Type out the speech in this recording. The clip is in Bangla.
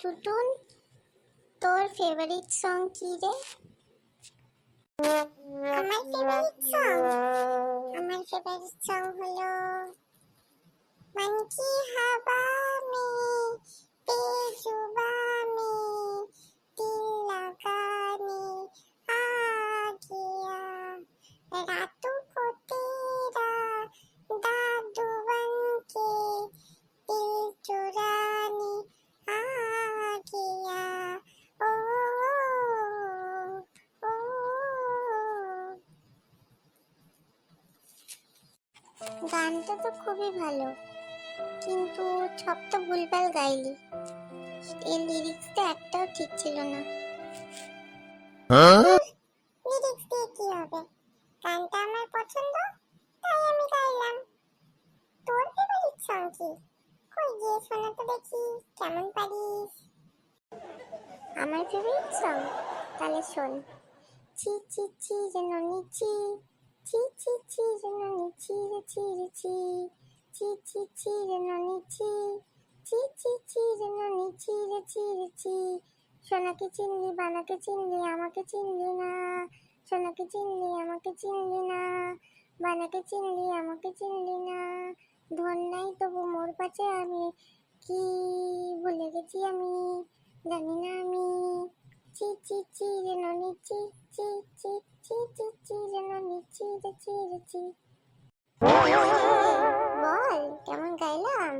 টুটুন তোর ফেভারিট সং কি রে? আমার ফেভারিট সং আমার ফেভারিট সং হলো মানকি হাবা গানটা তো খুবই ভালো কিন্তু সব তো ভুলভাল গাইলি। এর লিরিক্সটা একটাও ঠিক ছিল না। লিরিক্স দিয়ে কি হবে? গানটা আমার পছন্দ তাই আমি গাইলাম। তোর ফেভারিট সং কি? কই গিয়ে শোনা তো দেখি কেমন পারিস? আমার ফেভারিট সং তাহলে শোন। চি চি চি যেন নিচি চি রে চি চি চি চি যেন নিচি চি চি চি যেন নিচি রে চি চি সোনাকে চিনলি বানাকে চিনলি আমাকে চিনলি না সোনাকে চিনলি আমাকে চিনলি না বানাকে চিনলি আমাকে চিনলি না ধন নাই তবু মোর পাচে আমি কি ভুলে গেছি আমি জানি না আমি চি চি চি যেন নিচি চি চি চি চি চি যেন নিচি রে চি রে চি বল কেমন গাইলাম?